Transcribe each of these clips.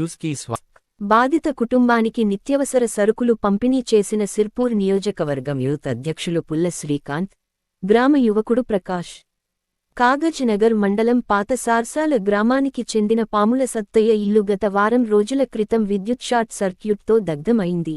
న్యూస్కి స్వా బాధిత కుటుంబానికి నిత్యవసర సరుకులు పంపిణీ చేసిన సిర్పూర్ నియోజకవర్గం యూత్ అధ్యక్షులు పుల్ల శ్రీకాంత్ గ్రామ యువకుడు ప్రకాష్. కాగజ్ నగర్ మండలం పాత సార్సాల గ్రామానికి చెందిన పాముల సత్తయ్య ఇల్లు గత వారం రోజుల క్రితం విద్యుత్ షార్ట్ సర్క్యూట్తో దగ్ధమైంది.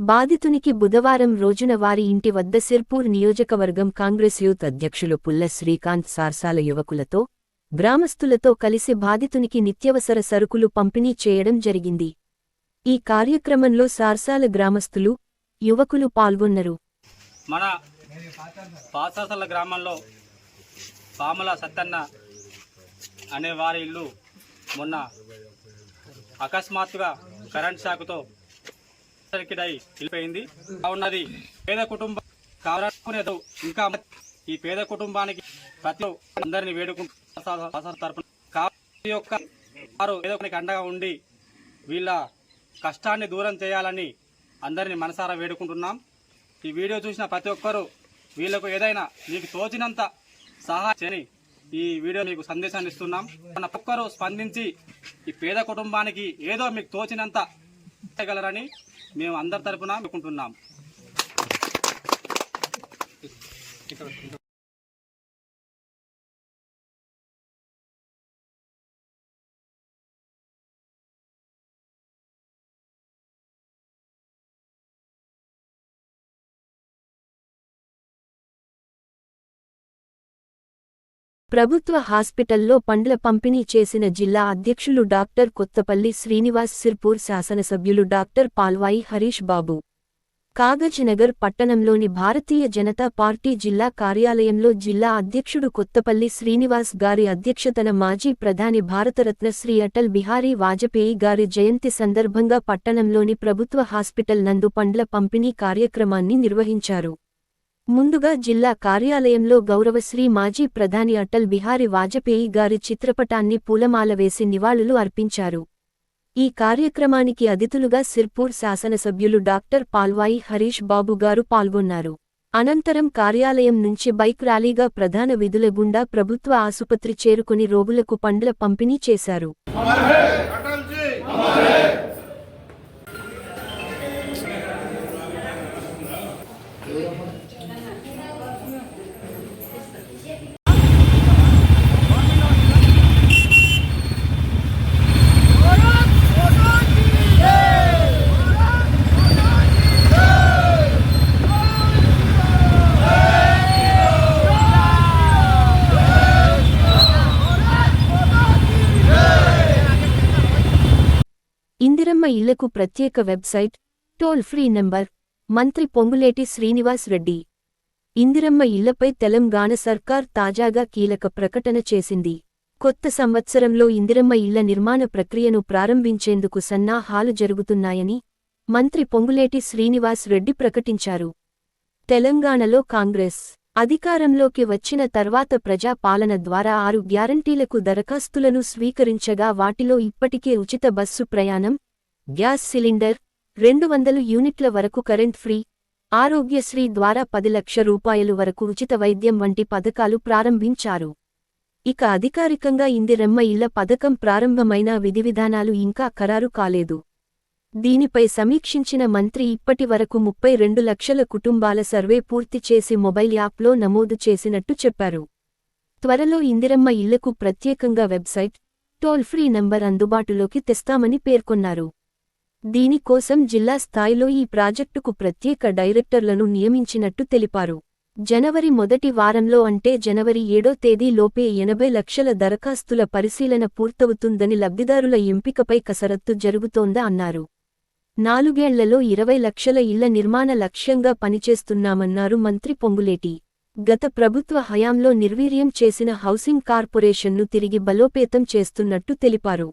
బాధితునికి బుధవారం రోజున వారి ఇంటి వద్ద సిర్పూర్ నియోజకవర్గం కాంగ్రెస్ యూత్ అధ్యక్షులు పుల్ల శ్రీకాంత్ సార్సాల యువకులతో గ్రామస్తులతో కలిసి బాధితునికి నిత్యవసర సరుకులు పంపిణీ చేయడం జరిగింది. ఈ కార్యక్రమంలో సార్సాల గ్రామస్తులు యువకులు పాల్గొన్నారు. మన పాసాసల గ్రామంలో పాముల సత్తన్న అనే వారి ఇల్లు మొన్న అకస్మాత్తుగా కరెంట్ షాక్తో సర్కిట్ అయి వెళ్ళిపోయింది ఉన్నది పేద కుటుంబం కావాలనుకునేదో ఇంకా ఈ పేద కుటుంబానికి ప్రతి అందరిని వేడుకుంటారు తరపున ప్రతి వారు ఏదో అండగా ఉండి వీళ్ళ కష్టాన్ని దూరం చేయాలని అందరిని మనసారా వేడుకుంటున్నాం. ఈ వీడియో చూసిన ప్రతి ఒక్కరూ వీళ్ళకు ఏదైనా మీకు తోచినంత సహాయని ఈ వీడియో మీకు సందేశాన్ని ఇస్తున్నాం. మన ఒక్కరూ స్పందించి ఈ పేద కుటుంబానికి ఏదో మీకు తోచినంత చేయగలరని మేము అందరి తరపున అనుకుంటున్నాం ప్రభుత్వ హాస్పిటల్లో పండ్ల పంపిణీ చేసిన జిల్లా అధ్యక్షులు డాక్టర్ కొత్తపల్లి శ్రీనివాస్ సిర్పూర్ శాసనసభ్యులు డాక్టర్ పాల్వాయి హరీష్ బాబు. కాగజ్నగర్ పట్టణంలోని భారతీయ జనతా పార్టీ జిల్లా కార్యాలయంలో జిల్లా అధ్యక్షుడు కొత్తపల్లి శ్రీనివాస్ గారి అధ్యక్షతన మాజీ ప్రధాని భారతరత్న శ్రీ అటల్ బిహారీ వాజపేయి గారి జయంతి సందర్భంగా పట్టణంలోని ప్రభుత్వ హాస్పిటల్ నందు పండ్ల పంపిణీ కార్యక్రమాన్ని నిర్వహించారు. ముందుగా జిల్లా కార్యాలయంలో గౌరవశ్రీ మాజీ ప్రధాని అటల్ బిహారీ వాజపేయి గారి చిత్రపటాన్ని పూలమాల వేసి నివాళులు అర్పించారు. ఈ కార్యక్రమానికి అతిథులుగా సిర్పూర్ శాసనసభ్యులు డాక్టర్ పాల్వాయి హరీష్ బాబు గారు పాల్గొన్నారు. అనంతరం కార్యాలయం నుంచి బైక్ ర్యాలీగా ప్రధాన విధుల గుండా ప్రభుత్వ ఆసుపత్రి చేరుకుని రోగులకు పండ్ల పంపిణీ చేశారు. ఇందిరమ్మ ఇళ్ళకు ప్రత్యేక వెబ్సైట్ టోల్ ఫ్రీ నంబర్ మంత్రి పొంగులేటి శ్రీనివాస్ రెడ్డి. ఇందిరమ్మ ఇళ్ళపై తెలంగాణ సర్కార్ తాజాగా కీలక ప్రకటన చేసింది. కొత్త సంవత్సరంలో ఇందిరమ్మ ఇళ్ళ నిర్మాణ ప్రక్రియను ప్రారంభించేందుకు సన్నాహాలు జరుగుతున్నాయని మంత్రి పొంగులేటి శ్రీనివాస్ రెడ్డి ప్రకటించారు. తెలంగాణలో కాంగ్రెస్ అధికారంలోకి వచ్చిన తర్వాత ప్రజా పాలన ద్వారా ఆరు గ్యారంటీలకు దరఖాస్తులను స్వీకరించగా వాటిలో ఇప్పటికే ఉచిత బస్సు ప్రయాణం గ్యాస్ సిలిండర్ రెండు వందలు యూనిట్ల వరకు కరెంట్ ఫ్రీ ఆరోగ్యశ్రీ ద్వారా పది లక్ష రూపాయలు వరకు ఉచిత వైద్యం వంటి పథకాలు ప్రారంభించారు. ఇక అధికారికంగా ఇందిరమ్మ ఇళ్ళ పథకం ప్రారంభమైన విధివిధానాలు ఇంకా ఖరారు కాలేదు. దీనిపై సమీక్షించిన మంత్రి ఇప్పటి వరకు ముప్పై రెండు లక్షల కుటుంబాల సర్వే పూర్తి చేసి మొబైల్ యాప్లో నమోదు చేసినట్టు చెప్పారు. త్వరలో ఇందిరమ్మ ఇళ్ళకు ప్రత్యేకంగా వెబ్సైట్ టోల్ ఫ్రీ నంబర్ అందుబాటులోకి తెస్తామని పేర్కొన్నారు. దీనికోసం జిల్లా స్థాయిలో ఈ ప్రాజెక్టుకు ప్రత్యేక డైరెక్టర్లను నియమించినట్టు తెలిపారు. జనవరి మొదటి వారంలో అంటే జనవరి ఏడో తేదీ లోపే ఎనభై లక్షల దరఖాస్తుల పరిశీలన పూర్తవుతుందని లబ్ధిదారుల ఎంపికపై కసరత్తు జరుగుతోందా అన్నారు. నాలుగేళ్ళలో ఇరవై లక్షల ఇళ్ళ నిర్మాణ లక్ష్యంగా పనిచేస్తున్నామన్నారు మంత్రి పొంగులేటి. గత ప్రభుత్వ హయాంలో నిర్వీర్యం చేసిన హౌసింగ్ కార్పొరేషన్ను తిరిగి బలోపేతం చేస్తున్నట్టు తెలిపారు.